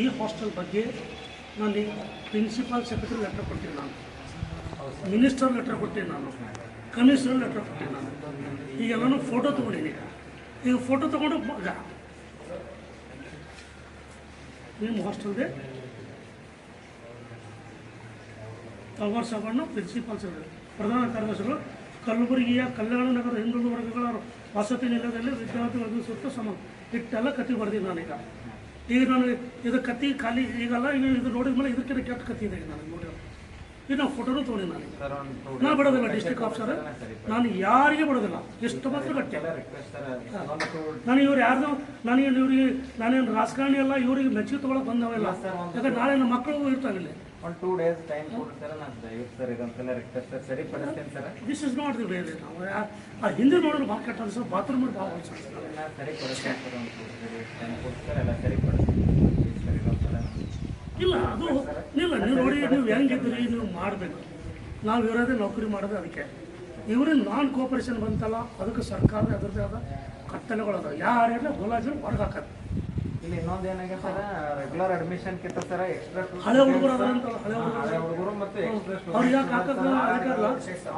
ಈ ಹಾಸ್ಟೆಲ್ ಬಗ್ಗೆ ನಾನು ಪ್ರಿನ್ಸಿಪಾಲ್ ಸೆಕ್ರೆಟರಿ ಲೆಟರ್ ಕೊಟ್ಟಿನಿ ನಾನು. ಮಿನಿಸ್ಟರ್ ಲೆಟರ್ ಕೊಟ್ಟೆ ನಾನು. ಕಮಿಷನರ್ ಲೆಟರ್ ಕೊಟ್ಟೆ ನಾನು. ಈಗೆಲ್ಲನೂ ಫೋಟೋ ತೊಗೊಂಡಿನಿ ಈಗ ಫೋಟೋ ತೊಗೊಂಡು ನಿಮ್ಮ ಹಾಸ್ಟೆಲ್ದೆ ಪವರ್ ಸಾಬಣ್ಣ ಪ್ರಿನ್ಸಿಪಾಲ್ ಸೆಕ್ರೆಟರಿ ಪ್ರಧಾನ ಕಾರ್ಯದರ್ಶಿಗಳು, ಕಲಬುರಗಿಯ ಕಲ್ಯಾಣ ನಗರ ಹಿಂದುಳಿದ ವರ್ಗಗಳ ವಸತಿ ನಿಲಯದಲ್ಲಿ ವಿದ್ಯಾರ್ಥಿಗಳ ಸುತ್ತ ಸಮ ಇಟ್ಟೆಲ್ಲ ಕತೆ ಬರ್ತೀನಿ ನಾನೀಗ ಈಗ ನಾನು ಇದು ಕತ್ತಿ ಖಾಲಿ ಈಗಲ್ಲ ಇನ್ನು ಇದು ನೋಡಿದ ಮೇಲೆ ಇದಕ್ಕಿಂತ ಕೆಟ್ಟ ಕತ್ತಿ ಇದೆ ನಾನು ನನಗೆ ನೋಡಿ ಇನ್ನು ನಾವು ಫೋಟೋನು ತೊಗೊಂಡಿ ನಾನು ನಾನು ಬಿಡೋದಿಲ್ಲ ಡಿಸ್ಟ್ರಿಕ್ಟ್ ಆಫೀಸರ್ ನಾನು ಯಾರಿಗೆ ಬಿಡೋದಿಲ್ಲ. ಎಷ್ಟು ಮಾತ್ರ ಗಟ್ಟಿ. ನಾನು ಇವ್ರು ಯಾರ್ದು ನಾನು ಇವ್ರಿಗೆ ನಾನೇನು ರಾಜಕಾರಣಿ ಅಲ್ಲ ಇವ್ರಿಗೆ ಮೆಚ್ಚಿ ತೊಗೊಳಕ್ಕೆ ಬಂದವಲ್ಲ ಯಾಕಂದ್ರೆ ನಾಳೆ ನಮ್ಮ ಮಕ್ಕಳು ಇರ್ತಾಗಲಿ ಇಲ್ಲಿ. ಒಂದು ಟೂ ಡೇಸ್ ಟೈಮ್ ಕೊಡಿ ಸರ್ ನಾನು ದಯವಿಟ್ಟು ಸರ್ ಇದೊಂದ್ಸಲ request sir ಸರಿಪಡಿಸ್ತೀನಿ sir. This is not the way ನಾವು ಆ ಹಿಂದೆ ನೋಡೋದು ಭಾಳ ಕೆಟ್ಟ ಅನ್ಸೋ ಬಾತ್ರೂಮ್ ಭಾಳ ಅನ್ಸುತ್ತೆ. ಇದನ್ನ ಸರಿಪಡಿಸ್ತೀನಿ ಸರ್ ಒಂದು ಟೂ ಡೇಸ್ ಟೈಮ್ ಕೊಡಿ ಸರ್ ಎಲ್ಲ ಸರ್ ಇಲ್ಲ, ಅದು ಇಲ್ಲ, ನೀವು ನೋಡಿ, ನೀವು ಹೆಂಗಿದ್ರಿ ನೀವು ಮಾಡಬೇಕು. ನಾವು ಇರೋದೇ ನೌಕರಿ ಮಾಡೋದು ಅದಕ್ಕೆ. ಇವ್ರಿಂದ ನಾನ್ ಕೋಪರೇಷನ್ ಬಂತಲ್ಲ, ಅದಕ್ಕೆ ಸರ್ಕಾರದ ಅದರದ್ದೇ ಆದ ಕಟ್ಟಳೆಗಳದ ಯಾರ್ಯಾರ ಗೊಲಾಜಿ ಹೊರಗೆ ಹಾಕೋದು. ಇಲ್ಲಿ ಇನ್ನೊಂದು ಏನಾಗಿದೆ ಸರ್? ರೆಗ್ಯುಲರ್ ಅಡ್ಮಿಷನ್ ಕಿಂತ ಸರ್ ಎಕ್ಸ್ಟ್ರಾ ಹಳೆ ಹುಡುಗರು ಹುಡುಗರು. ಮತ್ತು ಎಕ್ಸ್ಟ್ರಾ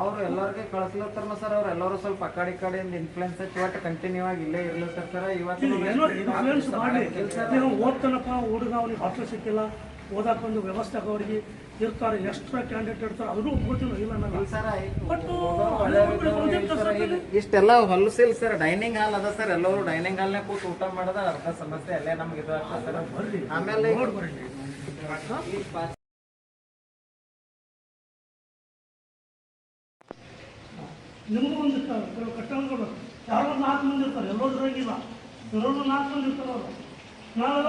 ಅವ್ರು ಎಲ್ಲರಿಗೆ ಕಳಿಸ್ಲತ್ತಾರ ಸರ್ ಅವ್ರು. ಎಲ್ಲರೂ ಸ್ವಲ್ಪ ಆ ಕಡೆ ಕಡೆಯಿಂದ ಇನ್ಫ್ಲುಯೆನ್ಸ್ ಹಚ್ಚಿ ಒಟ್ಟು ಕಂಟಿನ್ಯೂ ಆಗಿ ಇಲ್ಲೇ ಇರ್ಲತ್ತಾರ ಸರ್ ಇವತ್ತು ಓದ್ತಾನಪ್ಪ ಹುಡುಗ ಅವ್ನಿಗೆ ಹಾಸ್ಟೆಲ್ ಸಿಕ್ಕಿಲ್ಲ. ಓದಕ್ಕೆ ಒಂದು ವ್ಯವಸ್ಥೆ ಅವ್ರಿಗೆ ಇರ್ತಾರೆ ಎಕ್ಸ್ಟ್ರಾ ಕ್ಯಾಂಡಿಡೇಟ್ ಇರ್ತಾರೆ ಅದನ್ನು ಒಪ್ಕೋತಿಲ್ಲ ಇಲ್ಲ ಬಟ್ ಇಷ್ಟೆಲ್ಲ ಹೊಲಸಿಲ್ ಸರ್ ಡೈನಿಂಗ್ ಹಾಲ್ ಅದ ಸರ್ ಎಲ್ಲರೂ ಡೈನಿಂಗ್ ಹಾಲ್ನೇ ಕೂತು ಊಟ ಮಾಡದ ಅರ್ಧ ಸಮಸ್ಯೆ ಅಲ್ಲೇ ನಮ್ಗೆ ಇದು ಆಗ್ತದೆ ಸರ್. ಆಮೇಲೆ ನೋಡಿ ಬರ್ರಿ ನಿಮಗೂ ಒಂದು ಕೆಲವು ಕಟ್ಟಡಗಳು ಯಾರೋ ನಾಲ್ಕು ಮಂದಿ ಇರ್ತಾರೆ ಎಲ್ಲರೂ ಇರೋಂಗಿಲ್ಲ. ಎಲ್ಲರೂ ನಾಲ್ಕು ಮಂದಿ ಇರ್ತಾರೆ ಅವರು. ನಾವೆಲ್ಲ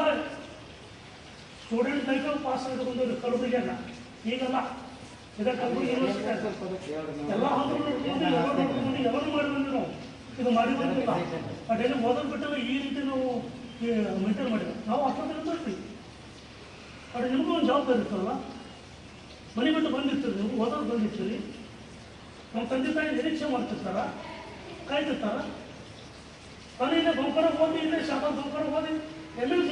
ಸ್ಟೂಡೆಂಟ್ ಸೈಕಲ್ ಪಾಸ್ ಆಗಿ ಬಂದವರು ಅಲ್ಲ. ಈಗಲ್ಲ. ಇದೇ ಕಲಬುರಗಿ ಯೂನಿವರ್ಸಿಟಿ ಎಲ್ಲ ಹಂತಗಳು ನೋಡ್ಕೊಂಡು ಎಲ್ಲ ನೋಡ್ಕೊಂಡು ಎಲ್ಲರೂ ಮಾಡಿ ಬಂದಿವಿ ನಾವು. ಇದು ಮಾಡಿ ಬಂದಿಲ್ಲ. ಬಟ್ ಏನು ಓದೋದು ಈ ರೀತಿ ನಾವು ಮೇಂಟೈನ್ ಮಾಡಿಲ್ಲ ನಾವು ಅಷ್ಟೊತ್ತಿಗೆ ಬರ್ತೀವಿ. ಬಟ್ ನಿಮಗೂ ಒಂದು ಜವಾಬ್ದಾರಿ ಇರ್ತಲ್ಲ ಮನೆ ಬಿಟ್ಟು ಬಂದಿರ್ತೀರಿ ನೀವು ಓದೋದು ಬಂದಿರ್ತೀರಿ. ನಮ್ಮ ತಂದೆ ತಾಯಿ ನಿರೀಕ್ಷೆ ಮಾಡ್ತಿರ್ತಾರ? ಕಾಯ್ತಿರ್ತಾರ? ಇಲ್ಲೇ ಬಂಕರ ಓದಿ ಇಲ್ಲೇ ಶಾಪ ಬಂಕರ ಓದಿ ಎಲ್ ಎಲ್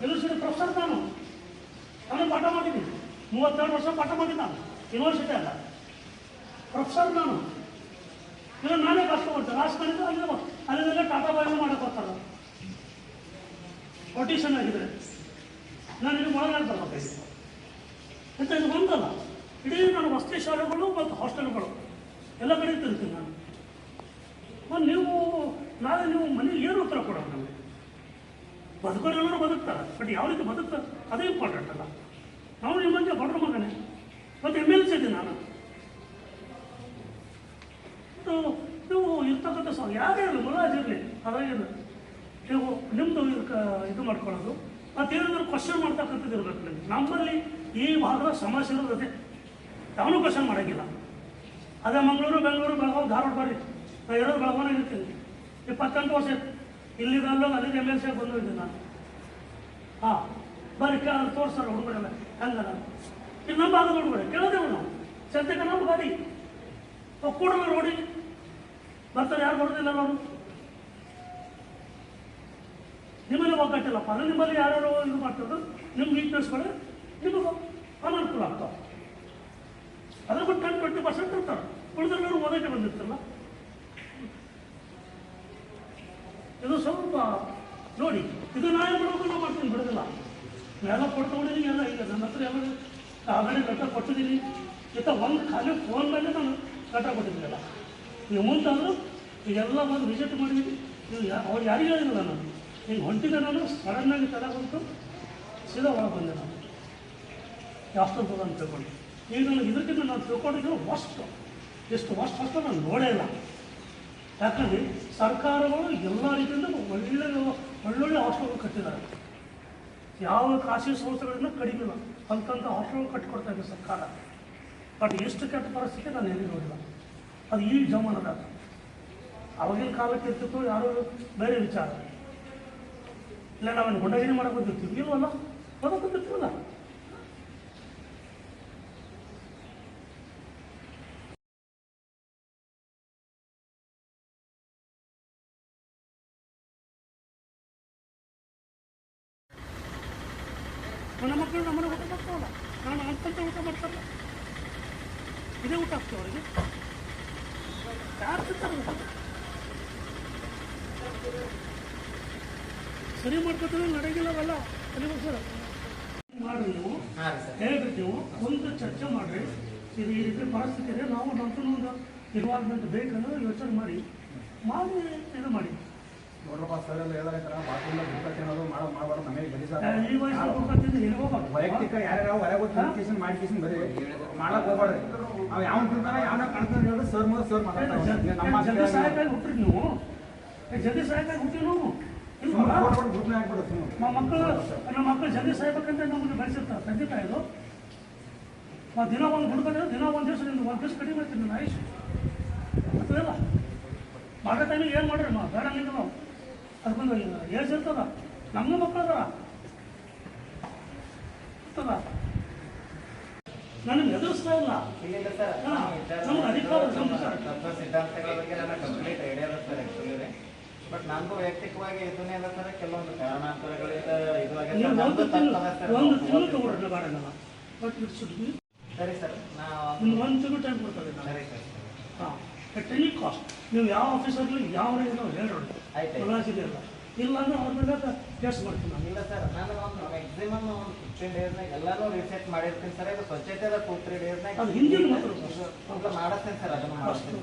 ಸಿ ಇದ್ದೀನಿ ಯಾ ನಾನು. ಎಲ್ ಎಲ್ ಸಿ ಪ್ರೊಫೆಸರ್ ನಾನು ನಾನು ಪಾಠ ಮಾಡಿದ್ದೀನಿ. ಮೂವತ್ತೆರಡು ವರ್ಷ ಪಾಠ ಮಾಡಿದ್ದು ನಾನು. ಯೂನಿವರ್ಸಿಟಿ ಅಲ್ಲ. ಪ್ರೊಫೆಸರ್ ನಾನು. ಇಲ್ಲ ನಾನೇ ಕಷ್ಟ ಮಾಡ್ತೇನೆ ರಾಜಕಾರಣಿಗೆ ಅಲ್ಲಿ ಅಲ್ಲೆಲ್ಲ ಟಾಟಾ ಬಾಯಿ ಮಾಡಕ್ಕೆ ಹೋಗ್ತಾರೆ. ಕೊಟೇಶನ್ ಆಗಿದ್ರೆ. ನಾನು ಇಲ್ಲಿ ಒಳಗಾಡ್ತಲ್ಲ ಅಂತ ಇದು ಬಂದಲ್ಲ ಇಡೀ ನಾನು ವಸತಿ ಶಾಲೆಗಳು ಮತ್ತು ಹಾಸ್ಟೆಲ್ಗಳು. ಎಲ್ಲ ಕಡೆ ತಿಂತೀನಿ ನಾನು. ನೀವು, ನಾಳೆ ನೀವು ಮನೆಗೆ ಏನು ಉತ್ತರ ಕೊಡೋದು ನಮಗೆ ಬದುಕೋರು ಬದುಕ್ತಾರೆ. ಬಟ್ ಯಾವ ರೀತಿ ಬದುಕ್ತಾರೆ? ಅದೇ ಇಂಪಾರ್ಟೆಂಟ್ ಅಲ್ಲ. ನಾವು ನಿಮ್ಮ ಮಧ್ಯೆ ಬಡ್ರ ಮಗನೇ. ಮತ್ತು ಎಂ ಎಲ್ ಸಿ ಇದ್ದೀನಿ ನಾನು. ನೀವು ಇರ್ತಕ್ಕಂಥ ಸ ಯಾರೇ ಇರಲಿ ಮುಲಾಜಿರಲಿ ಅದಾಗಿರಲಿ ನೀವು ನಿಮ್ಮದು ಇದು ಮಾಡ್ಕೊಳ್ಳೋದು. ಮತ್ತೇನಾದರೂ ಕ್ವಶನ್ ಮಾಡ್ತಕ್ಕಂಥದ್ದು ಇರಬೇಕು ನಿಮ್ಗೆ. ನಮ್ಮಲ್ಲಿ ಈ ಭಾಗದ ಸಮಸ್ಯೆ ಇರೋದೇ ಯಾವನೂ ಕ್ವಶನ್ ಮಾಡೋಂಗಿಲ್ಲ. ಅದೇ ಮಂಗಳೂರು, ಬೆಂಗಳೂರು, ಬೆಳಗಾವಿ, ಧಾರವಾಡ ಬರ್ರಿ ನಾನು ಇರೋದು ಬೆಳಗಾವಿ ಇರ್ತೀನಿ ಇಪ್ಪತ್ತೆಂಟು ವರ್ಷ ಆಯ್ತು. ನಾನು ಅಲ್ಲಿಗೆ ಎಂ ಎಲ್ ಸಿ ಬಂದಿದ್ದೀನಿ ನಾನು. ಹಾ ಬರೀ ಕೇಳ ತೋರಿಸ್ತಾರೆ ಹುಡುಗರೆಲ್ಲ. ಹಂಗ ಇಲ್ಲಿ ನಮ್ಮ ಭಾಗದ ಹುಡುಗರು ಕೇಳೋದೇವು ನಾವು? ಸದ್ಯಕ್ಕೆ ನಮ್ಮ ಗಾಡಿ ಕೂಡ ನೋಡಿ. ಬರ್ತಾರೆ, ಯಾರು ಬರೋದಿಲ್ಲ ನಾನು ನಿಮ್ಮಲ್ಲಿ ಒಗ್ಗಟ್ಟಿಲ್ಲಪ್ಪ. ಅಂದ್ರೆ ನಿಮ್ಮಲ್ಲಿ ಯಾರು ಇದು ಮಾಡ್ತಿದ್ರು ನಿಮ್ಮ ವೀಕ್ನೆಸ್ಗಳು ನಿಮಗೂ ಅನಾನುಕೂಲ ಆಗ್ತಾವೆ. ಅದ್ರ ಬಿಟ್ಟು ಟೆನ್ ಟ್ವೆಂಟಿ ಪರ್ಸೆಂಟ್ ಇರ್ತಾರೆ. ಉಳಿದ್ರೆ ಓದಕ್ಕೆ ಬಂದಿರ್ತಲ್ಲ ಇದು ಸ್ವಲ್ಪ ನೋಡಿ, ಇದು ನಾನು ಮಾಡೋದು ನಾವು ಮಾಡ್ತೀನಿ, ಬಿಡೋದಿಲ್ಲ. ಎಲ್ಲ ಕೊಡ್ಕೊಂಡಿದ್ದೀನಿ ಎಲ್ಲ ಈಗ ನನ್ನ ಹತ್ರ ಎಲ್ಲ ಆಗಲೇ ಲೆಟರ್ ಕೊಟ್ಟಿದ್ದೀನಿ. ಇತ್ತ ಒಂದು ಖಾಲಿ ಫೋನ್ ಮೇಲೆ ನಾನು ಲೆಟರ್ ಕೊಟ್ಟಿದ್ದೀನಲ್ಲ ನೀವು ಮುಂತಂದ್ರು ಈಗೆಲ್ಲ ಬಂದು ವಿಸಿಟ್ ಮಾಡಿದ್ದೀನಿ ನೀವು ಯಾ, ಅವ್ರು ಯಾರಿಗೂ ಹೇಳಿಲ್ಲ ನಾನು? ಈಗ ಹೊಂಟಿದ್ದೆ ನಾನು ಸಡನ್ನಾಗಿ ತಲೆ ಬಂತು, ಸೀದಾ ಒಳಗೆ ಬಂದೆ ನಾನು. ಹೋಗೋಣ ಅಂತ ತಿಳ್ಕೊಂಡು. ಈಗ ನಾನು ಇದಕ್ಕಿಂತ ನಾನು ತಿಳ್ಕೊಂಡಿದ್ದು ವಸ್ಟ್ ಎಷ್ಟು ವಸ್ಟ್ ಫಸ್ಟ್ ನಾನು ನೋಡೇ ಇಲ್ಲ. ಯಾಕಂದರೆ ಸರ್ಕಾರಗಳು ಎಲ್ಲ ರೀತಿಯಿಂದ ಒಳ್ಳೆ ಒಳ್ಳೊಳ್ಳೆ ಹಾಸ್ಟೆಲ್ಗಳು ಕಟ್ಟಿದ್ದಾರೆ. ಯಾವ ಖಾಸಗಿ ಸಂಸ್ಥೆಗಳಿಂದ ಕಡಿಮೆ ಅಂತಂಥ ಹಾಸ್ಟೆಲ್ಗಳು ಕಟ್ಟಿಕೊಡ್ತಾ ಇದೆ ಸರ್ಕಾರ. ಬಟ್ ಎಷ್ಟು ಕೆಟ್ಟ ಪರಿಸ್ಥಿತಿ ನಾನು ಎಲ್ಲಿ ನೋಡಿಲ್ಲ. ಅದು ಈ ಜಮಾನದಾಗ ಅವಾಗಿನ ಕಾಲಕ್ಕೆ ಇರ್ತಿತ್ತು ಯಾರು ಬೇರೆ ವಿಚಾರ. ಇಲ್ಲ ನಾವೇನು ಗುಂಡಗಿರಿ ಮಾಡಕ್ಕೆ ಬಂದಿರ್ತೀವಿ. ಇಲ್ವಲ್ಲ? ಅದಕ್ಕೆ ಬಂದಿರ್ತೀವಲ್ಲ? ನನ್ನ ಮಕ್ಕಳು ನಮ್ಮನೆ ಊಟ ಮಾಡ್ತಾವಲ್ಲ ನಾನು ಅಂತಂತ ಊಟ ಮಾಡ್ತಾರಲ್ಲ. ಇದೇ ಊಟ ಆಗ್ತದೆ ಅವರಿಗೆ. ಯಾರು ತಿಂತಾರೆ ಊಟ? ಸರಿ ಮಾಡ್ಕೊತಾರೆ ನಡೆಗಿಲ್ಲವಲ್ಲ ಸರ್ ಮಾಡ್ರಿ ನೀವು ಹೇಳ್ರಿ ನೀವು. ಒಂದು ಚರ್ಚೆ ಮಾಡ್ರಿ. ಇದು ಈ ರೀತಿ ಪರಿಸ್ಥಿತಿ ಇದೆ ನಾವು ನಮ್ದು ಒಂದು ಇನ್ವಾಲ್ವ್ಮೆಂಟ್ ಬೇಕನ್ನೋ ಯೋಚನೆ ಮಾಡಿ. ಮಾಡಿ ಇದು ಮಾಡಿ. ನೋಡ್ರಪ್ಪ ಸರ್ ಎಲ್ಲ ಹೇಳಿದಾರೆ ಬಾತ್ರೂಮ್ ದುರ್ಗತಿ ಅನ್ನೋದು ಮಾಡೋ ಮಾಡಬಾರ್ದು ನಮಗೆ ಈ ಎಲ್ಲಿ ಹೋಗ್ಬಾರ್ದು ವೈಯಕ್ತಿಕ ಯಾರ್ಯಾವ ಹೊರಗೆ ಹೋಗಿ ಕಿಶನ್ ಮಾಡಿ ಕಿಶನ್ ಬರೀ ಮಾಡಕ್ ಹೋಗ್ಬಾರ್ರಿ ಅವ್ ಯಾವ ತಿಂತಾನ ಯಾವನ ಕಾಣ್ತಾನೆ ಸರ್ ಮುಂದೆ ಸರ್ ಮಾತಾಡ್ತಾರೆ ನಮ್ಮ ಮಾತು ಜಲ್ದಿ. ಸಹಾಯಕಾಗಿ ಹುಟ್ಟ್ರಿ ನೀವು. ಜಲ್ದಿ ನಾವು. ನಮ್ಮ ಮಕ್ಕಳು ನಮ್ಮ ಮಕ್ಕಳು ಜಲ್ದಿ ಸಾಯ್ಬೇಕಂತ ನಮಗೆ ಬೆಳೆಸಿರ್ತಾರೆ ತಂದೆ ತಾಯಿದು ನಾವು ದಿನ ಒಂದು ಹುಡುಗರು ದಿನ ಒಂದು ದಿವಸ ನಿಮ್ದು ಒಂದು ದಿವಸ ಕಡಿಮೆ ಮಾಡ್ತೀನಿ ನಾಯಿಸ್ ಆಯುಷ್ ಇಲ್ಲ ಮಾಡೋ ಟೈಮಿಗೆ ಏನು ಮಾಡ್ರಿ ನಾವು ಬೇಡ ನಿಂಗೆ ನಾವು. ಅದಕ್ಕೊಂದು ಏಜ್ ಇರ್ತದ ನಮ್ಮ ಮಕ್ಕಳು ಅದಾರ ಇರ್ತದ ನನಗೆ ಎದುರಿಸ್ತಾ ಇಲ್ಲ. ನಮ್ಗೆ ಅಧಿಕಾರ ತತ್ವ ಸಿದ್ಧಾಂತಗಳ ಬಗ್ಗೆ ಕಂಪ್ಲೀಟ್ ಐಡಿಯಾ ಇರ್ತಾರೆ ಆ್ಯಕ್ಚುಲಿ ಬಟ್ ನನಗೂ ವೈಯಕ್ತಿಕವಾಗಿ ಇದನ್ನೇ ಕೆಲವೊಂದು ಕಾರಣಾಂತರಗಳಿಂದ ಇದು ಒಂದು ತಿಂಗಳು ಸರ್ ಬಟ್ ಸರಿ ಸರ್ ನಾ ಒಂದು ತಿಂಗಳು ಟೈಮ್ ಕೊಡ್ತಾರೆ ಸರಿ ಸರ್. ಹಾಂ. ಅಟ್ ಎನಿ ಕಾಸ್ಟ್ ನೀವು ಯಾವ ಆಫೀಸರ್ಲಿ ಯಾವ ನಾವು ಹೇಳ್ರಿ. ಆಯ್ತು. ಇಲ್ಲ ಅಂದ್ರೆ ಅವ್ರ ಮೇಲೆ ಕೇಸ್ ಮಾಡ್ತೀನಿ ನಾನು ಇಲ್ಲ ಸರ್ ನಾನು ಒಂದು ಮ್ಯಾಕ್ಸಿಮಮ್ ಒಂದು ಫಿಫ್ಟೀನ್ ಡೇಸ್ನಾಗ ಎಲ್ಲಾನು ರಿಸೆಟ್ ಮಾಡಿರ್ತೀನಿ ಸರ್. ಇದು ಸ್ವಚ್ಛತೆ ಟೂ ತ್ರೀ ಡೇಸ್ನಾಗ ಅದು ಹಿಂದಿನ ಮಾಡಿಸ್ತೇನೆ ಸರ್. ಅದನ್ನು ಮಾಡಿಸ್ತೀನಿ